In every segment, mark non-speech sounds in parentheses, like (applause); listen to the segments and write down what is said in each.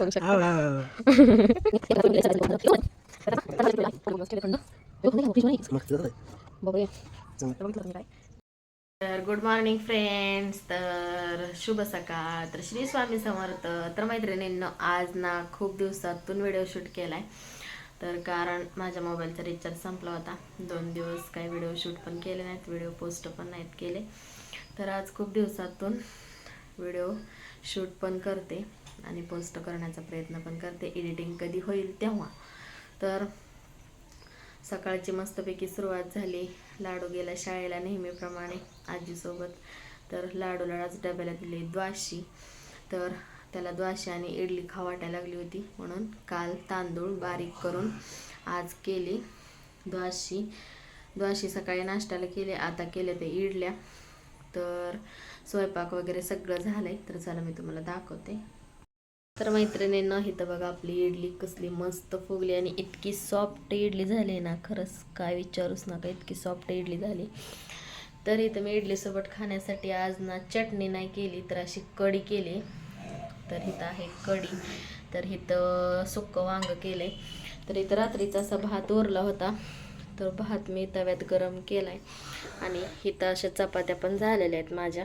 बघू शकता. तर गुड मॉर्निंग फ्रेंड्स तर शुभ सकाळ. तर श्री स्वामी समर्थ तर मैत्रिणींनो आज ना खूप दिवसातून व्हिडिओ शूट केलाय. तर कारण माझ्या मोबाईलचा रिचार्ज संपला होता. दोन दिवस काही व्हिडिओ शूट पण केले नाहीत व्हिडिओ पोस्ट पण नाहीत केले. तर आज खूप दिवसातून व्हिडिओ शूट पण करते. आणि पोस्ट करण्याचा प्रयत्न पण करते. एडिटिंग कधी होईल तेव्हा. तर सकाळची मस्तपैकी सुरुवात झाली. लाडू गेला शाळेला नेहमीप्रमाणे आजीसोबत. तर लाडूला आज डब्याला दिली द्वाशी. तर त्याला द्वाशी आणि इडली खाऊ लागली होती. म्हणून काल तांदूळ बारीक करून आज केली द्वाशी. द्वाशी सकाळी नाश्त्याला केले आता केले ते इडल्या. तर स्वयंपाक वगैरे सगळं झालंय. तर चला मी तुम्हाला दाखवते. तर मैत्रिणींना इथं बघा आपली इडली कसली मस्त फुगली आणि इतकी सॉफ्ट इडली झाली ना खरंच काय विचारूच नका इतकी सॉफ्ट इडली झाली. तर इथं मी इडलीसोबत खाण्यासाठी आज ना चटणी नाही केली तर अशी कढी केली. तर इथं आहे कढी. तर इथं सुक्कं वांग केलंय. तर इथं रात्रीचा असा भात उरला होता. तर भात मी तव्यात गरम केलाय. आणि इथं अशा चपात्या पण झालेल्या आहेत माझ्या.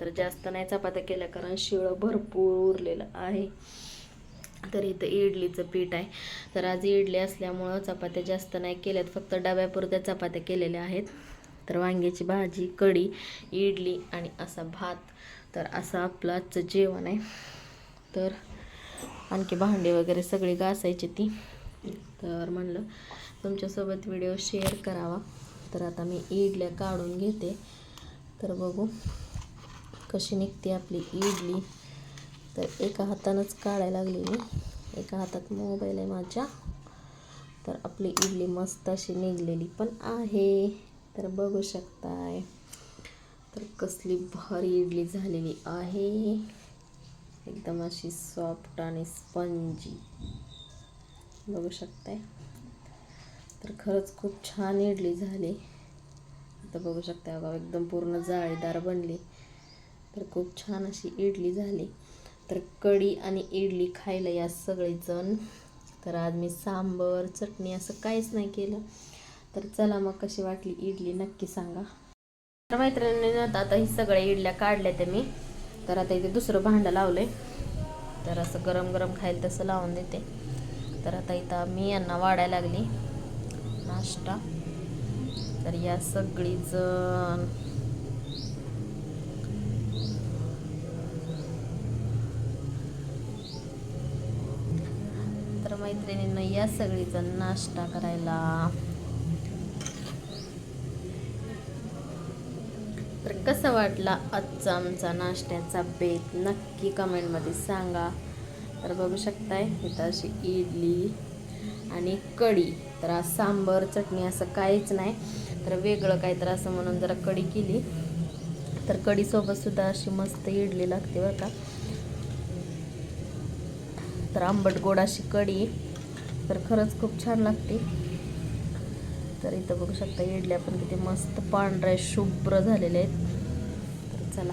तर जास्त नाही चपात्या केल्या कारण शिळं भरपूर उरलेलं आहे. तर इथं इडलीचं पीठ आहे. तर आज इडली असल्यामुळं चपात्या जास्त नाही केल्यात. फक्त डब्यापुरत्या चपात्या केलेल्या आहेत. तर वांग्याची भाजी कढी इडली आणि असा भात. तर असं आपलं आजचं जेवण आहे. तर आणखी भांडे वगैरे सगळी घासायची ती. तर म्हणलं तुमच्यासोबत व्हिडिओ शेअर करावा. तर आता मी इडल्या काढून घेते. तर बघू. कशी निघते आपली इडली. तर एका हातानंच काढायला लागली मी. एका हातात मोबाईल आहे माझ्या. तर आपली इडली मस्त अशी निघलेली पण आहे. तर बघू शकताय. तर कसली भारी इडली झालेली आहे. एकदम अशी सॉफ्ट आणि स्पंजी बघू शकताय. तर खरंच खूप छान इडली झाली. आता बघू शकता बघा एकदम पूर्ण जाळीदार बनली. तर खूप छान अशी इडली झाली. तर कढी आणि इडली खायला या सगळेजण. तर आज मी सांबर चटणी असं काहीच नाही केलं. तर चला मग कशी वाटली इडली नक्की सांगा. तर मैत्रिणीने आता ही सगळ्या इडल्या काढल्या त्या मी. तर आता इथे दुसरं भांडं लावलंय. तर असं गरम गरम खायला तसं लावून देते. तर आता इथं मी यांना वाढायला लागली. नाश्ता. तर या सगळी मैत्रिणींना या सगळीचा नाश्ता करायला. तर कसा वाटला आजचा आमचा नाश्त्याचा बेत? नक्की कमेंटमध्ये सांगा. तर बघू शकताय इथं अशी इडली आणि कढी. तर आज सांबर चटणी असं काहीच नाही. तर वेगळं काय तर असं म्हणून जरा कढी केली. तर कढीसोबतसुद्धा अशी मस्त इडली लागते बरं का. तर आंबट गोड अशी कढी. तर खरंच खूप छान लागते. तर इथं बघू शकता इडल्या पण किती मस्त पांढऱ्या शुभ्र झालेल्या आहेत. तर चला.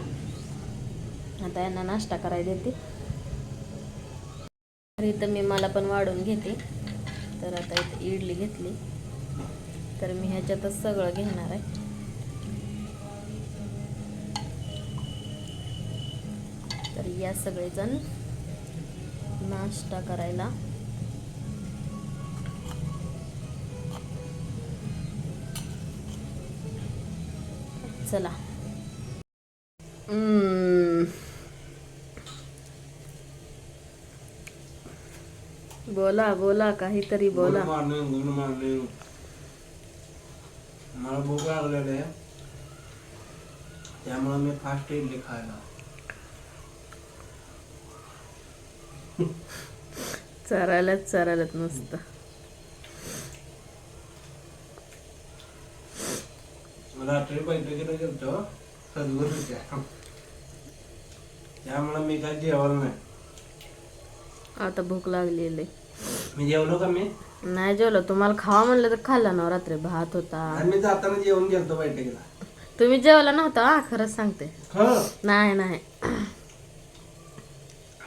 आता यांना नाश्ता करायला देते. तर इथं मी मला पण वाढून घेते. तर आता इथं इडली घेतली. तर मी ह्याच्यातच सगळं घेणार आहे. तर या सगळेजण नाश्ता करायला चला. बोला बोला काहीतरी बोला. मला भूक लागलेली आहे. त्यामुळे मी फास्ट इडली खायला. चरायलाच चरायलाच नुसतं रात्री बैठकीला गेलतो सद्गुरूच्या त्यामुळे मी काय जेवलं नाही. आता भूक लागलेली. मी जेवलो का मी? नाही जेवलं. तुम्हाला खावा म्हणलं तर खाल्ला ना रात्री भात होता. आणि मी जाताना जेवण गेलतो बैठकीला. तुम्ही जेवला नव्हता? हा खरंच सांगते. हो. नाही नाही.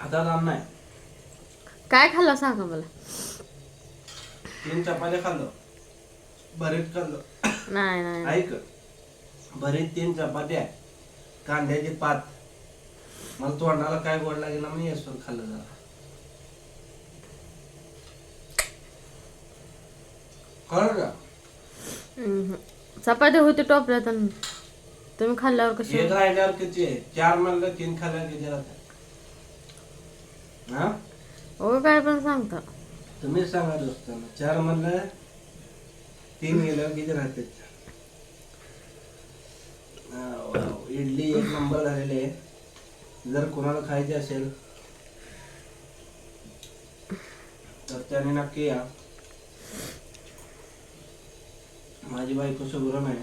आण नाही. काय खाल्लं सांगा मला? तीन चपात्या खाल्लो. भरीत खाल्लो. नाही नाही नाही. ऐक. भरीत तीन चपात्या कांद्याची पात. मला तोंडाला काय गोड लागेल ना मी येसवर खाल्लं जरा. खरं का? हम्म. चपाती होती टोपल्यात आणि तुम्ही खाल्ल्यावर कशी एक राहिल्यावर किती आहे? चार म्हणलं तीन खाल्ल्यावर किती राहतात हा? हो काय पण सांगता. तुम्हीच सांगा दोस्तांना चार म्हणलं तीन गेल्यावर किती राहते? इडली एक नंबर झालेली आहे. जर कोणाला खायची असेल तर त्याने नक्की या. माझी बायको सुभ्रम आहे.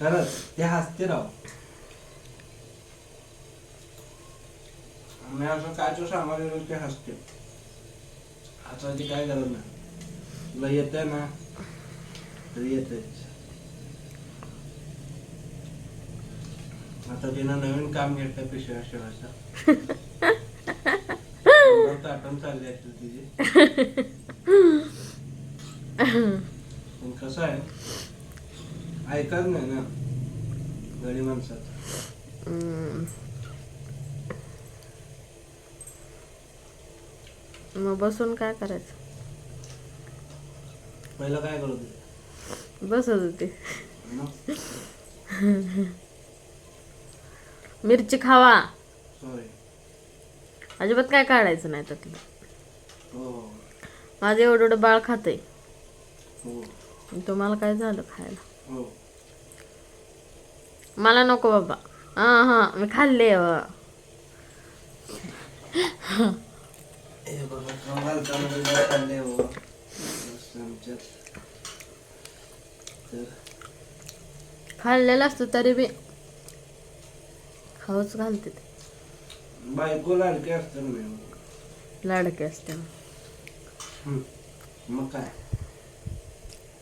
खरंच ते हसते राव. मी असं काय सांगायला ते हसते. हसायची काय गरज नाही. तुला येत ना? तरी येते आता तिनं नवीन काम घेतलं पिशव्या शिवायचं. (laughs) आठवण चालली असेल तिची. पण कसं आहे ऐकत नाही ना गडी माणसाचं. मग बसून काय करायचं? पहिलं काय करत होते बसत होते. (laughs) मिरची खावा. सॉरी अजिबात काय काढायचं नाही त्यातलं हो. माझं एवढं एवढं बाळ खातंय. हो. तुम्हाला काय झालं खायला? हो. मला नको बाबा. हा हा मी खाल्ले अ. हे बघा कमाल चालू चालले हो? मस्त आमच्यात. तर खाल्लेलं असतं तरी बी. खाऊच घालते ते बायको लाडके असतात नाही लाडके असते. मग काय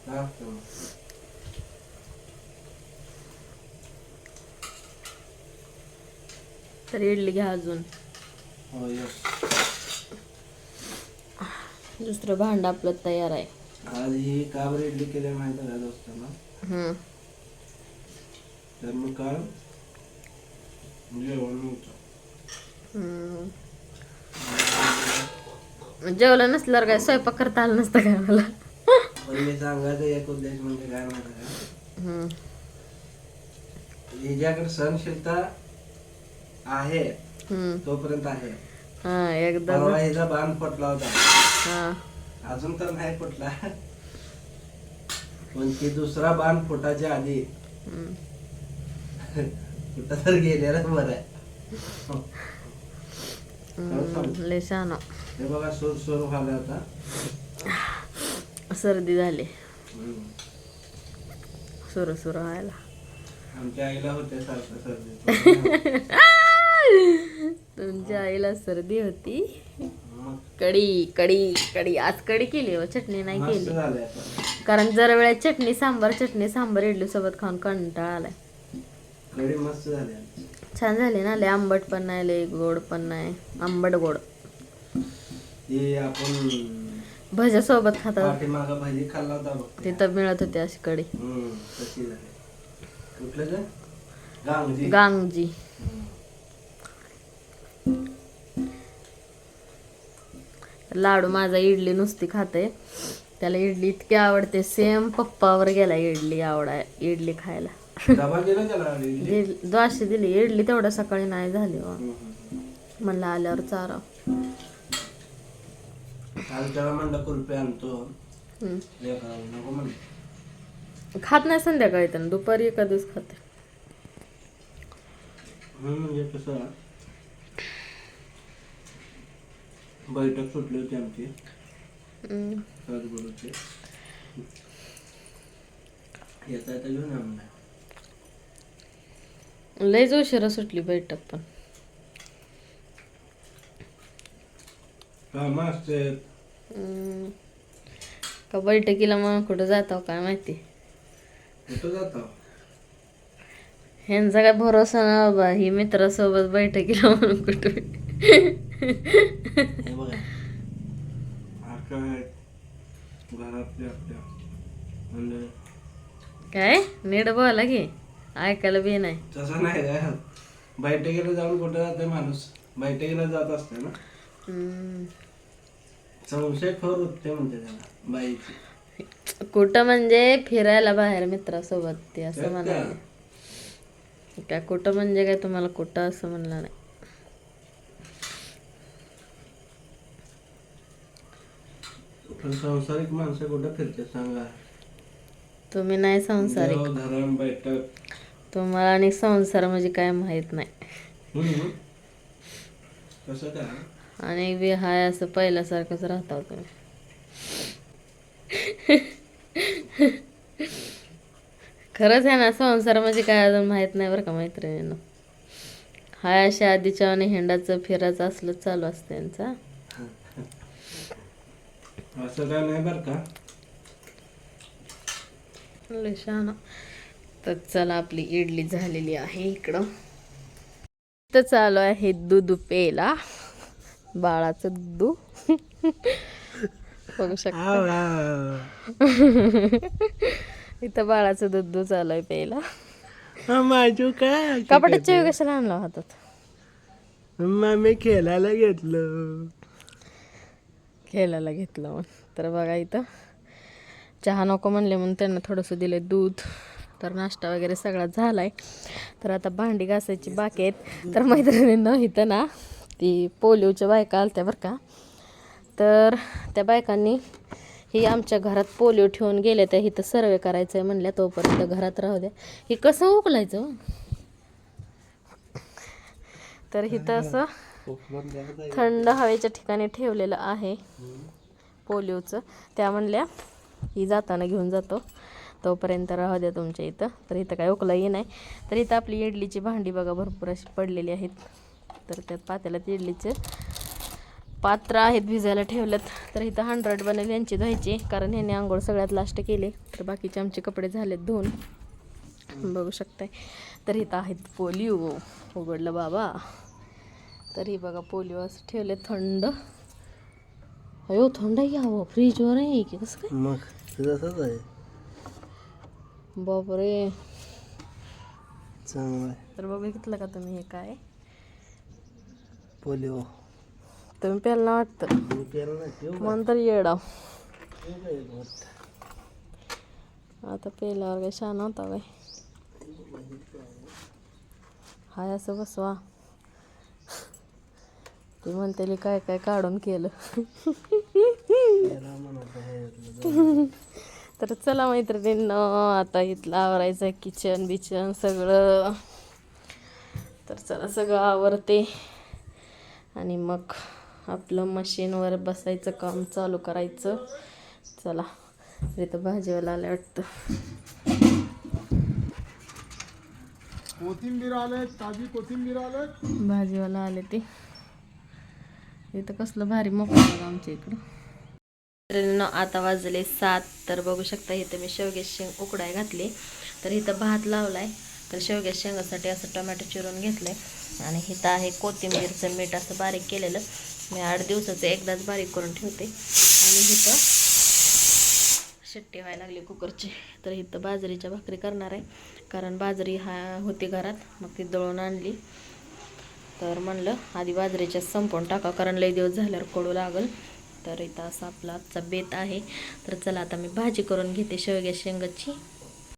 काय असतं मग? तर इडली घ्या अजून हो यस दुसरं भांड आपलं तयार आहे आज ही का बरं इडली केल्या माहिती का दोस्तांना हम्म. तर मग काल. जेवलं नसल्यावर काय स्वयंपाक करता आलं नसतं काय मला? पण मी सांगायचं एक उद्देश म्हणजे काय का? हम्म. हिच्याकडे सहनशीलता आहे हम्म. तोपर्यंत आहे. हा एकदा परवा हिचा बांध फुटला होता. हा. अजून तर नाही फुटला. पण ती दुसरा बांध फुटाच्या आधी. कुठं तर गेलेलं बरं. आहे. लय छान हे बघा सूर सूर व्हायला आता. सर्दी झाली. हम्म. सुरू सुरू व्हायला. आमच्या आईला होते सारखं सर्दी. (laughs) तुमच्या आईला सर्दी होती? मग? कडी कडी कडी. आज कडी केली हो चटणी नाही मस्त केली. झालंय आता. कारण जर वेळेस चटणी सांबार चटणी सांबार इडली सोबत खाऊन कंटाळा आलाय. कढी मस्त झाली आमची. छान झाली ना लय आंबट पण नाही लय गोड पण नाही आंबट गोड. ती आपण सोबत खातात. पाठीमागं भाजी खाल्ला होता बघ. तिथं मिळत होती अशी कडी हम्म, तशी झाली. कुठलं ते गांगजी. गांगजी. लाडू माझा इडली नुसती खाते. त्याला इडली इतकी आवडते. सेम पप्पावर गेला इडली आवडाय इडली खायला. डबा गेला त्याला इडली? दिल- द्वाशी दिली इडली तेवढ्या सकाळी नाही झाली हो. हम्म, हम्म. म्हणलं आल्यावर चारा काल त्याला म्हणलं कुल्फी आणतो हम्म. लेकराला नको म्हणलं खात नाही संध्याकाळी तर दुपारी एका दिवस खाते म्हणून म्हणजे कसं बैठक सुटली होती आमची हम्म. येता येता घेऊन आम्हाला लयच उशिरा सुटली बैठक पण. कामं असते हम्म. का बैठकीला मग कुठं जातो काय माहिती? कुठं जातो ह्यांचा काय भरोसा ना बाबा ही मित्रासोबत बैठकीला म्हणून कुठं? हे बघा. आका आहेत घरातले आपल्या. म्हणजे काय? नीट बोला की. ऐकायला बी नाही. तसं नाही काय बैठकीला जाऊन कुठं जाते माणूस? बैठकीला जात असते ना? हम्म. संशय खर होते म्हणते त्याला बाईची. कुठं म्हणजे फिरायला बाहेर मित्रासोबत ते असं म्हणाले. काय कुठं म्हणजे काय तुम्हाला कुठं असं म्हणलं नाही. पण संसारिक माणसं कुठं फिरते सांगा. तुम्ही नाही संसारिक. देव, धरण बैठक. तुम्हाला आणि संसार म्हणजे काय माहीत नाही. हम्म. कसं काय? आणि बी हाय असं पहिल्यासारखंच राहता तुम्ही. खरंच आहे ना संसार म्हणजे काय अजून माहीत नाही बरं का मैत्रिणींना. हाय अशा आधीच्या आणि हिंडाचं फिरायचं असलं चालू असतं यांचा. असं काय नाही बरं का? लय शहाणा तर चला आपली इडली झालेली आहे इकडं. तर चालू आहे दूध प्यायला. बाळाचं दूध. बघू शकता. इथं बाळाचं दूध दूध चालू आहे प्यायला. माझू काय कपाटाच्या वेळी कशाला आणला हातात मी खेळायला घेतलं. खेळायला घेतलं तर बघा इथं. चहा नको म्हणले म्हणून त्यांना थोडंसं दिलं दूध तर नाश्ता वगैरे सगळा झालाय. तर आता भांडी घासायची बाकी आहेत. तर मैत्रिणींना इथं ना ती पोलिओच्या बायका आलत्या बरं का. तर त्या बायकांनी ही आमच्या घरात पोलिओ ठेवून गेले त्या इथं सर्वे करायचं आहे म्हणल्या तोपर्यंत घरात राहू द्या. हे कसं उकलायचं हो? तर इथं असं थंड हवेच्या ठिकाणी ठेवलेलं आहे पोलिओचं. त्या म्हणल्या ही जाताना घेऊन जातो. तोपर्यंत राहू द्या तुमच्या इथं. तर इथं काय ओकलाही नाही. तर इथं आपली इडलीची भांडी बघा भरपूर अशी पडलेली आहेत. तर त्यात पातेल्यात इडलीचे पात्र आहेत भिजायला ठेवलेत. तर इथं हंड्रेड बनेल यांची धुवायची. कारण ह्याने आंघोळ सगळ्यात लास्ट केले. तर बाकीचे आमचे कपडे झालेत धुवून. बघू शकताय. तर इथं आहेत पोलिओ. उघडलं बाबा. तर ही बघा पोलिओ असं ठेवले थंड. अयो थंड घ्यावं फ्रीजवर आहे की कसं काय? मग तसंच आहे. बापरे. चांगलं आहे. तर बघितलं का तुम्ही हे काय? पोलिओ. तुम्ही प्यायला ना वाटतं? मी केलं नाही ठेव म्हणून तर येडा ठेव एक. आता पेल्यावर काय छान होता काय हाय असं बसवा. ती म्हणतेली काय काय काढून केलं. म्हणत. तर चला मैत्रिणींनो आता इथलं आवरायचं आहे किचन बिचन सगळं. तर चला सगळं आवरते. आणि मग आपलं मशीनवर बसायचं काम चालू करायचं. चला तर इथं भाजीवाला आलं वाटतं. कोथिंबीर आले ताजी कोथिंबीर आले भाजीवाला आले ते. इथं कसलं भारी मोकळं बघा आमच्या इकडं. मित्रांनो, आता वाजले सात. तर बघू शकता इथं मी शेवग्याची शेंग उकडाय घातली. तर इथं भात लावलाय. तर शेवग्या शेंगासाठी असं टोमॅटो चिरून घेतलंय. आणि इथं आहे कोथिंबीरचं मीठ असं बारीक केलेलं. मी आठ दिवसाचं एकदाच बारीक करून ठेवते. आणि इथं शिट्टी व्हायला लागली कुकरची. तर इथं बाजरीच्या भाकरी करणार आहे. कारण बाजरी हा होती घरात. मग ती दळून आणली. तर म्हणलं आधी बाजरीच्या संपवून टाका कारण लई दिवस झाल्यावर कडू लागल. तर इथं असा आपला आजचा बेत आहे. तर चला आता मी भाजी करून घेते शेवग्या शेंगाची.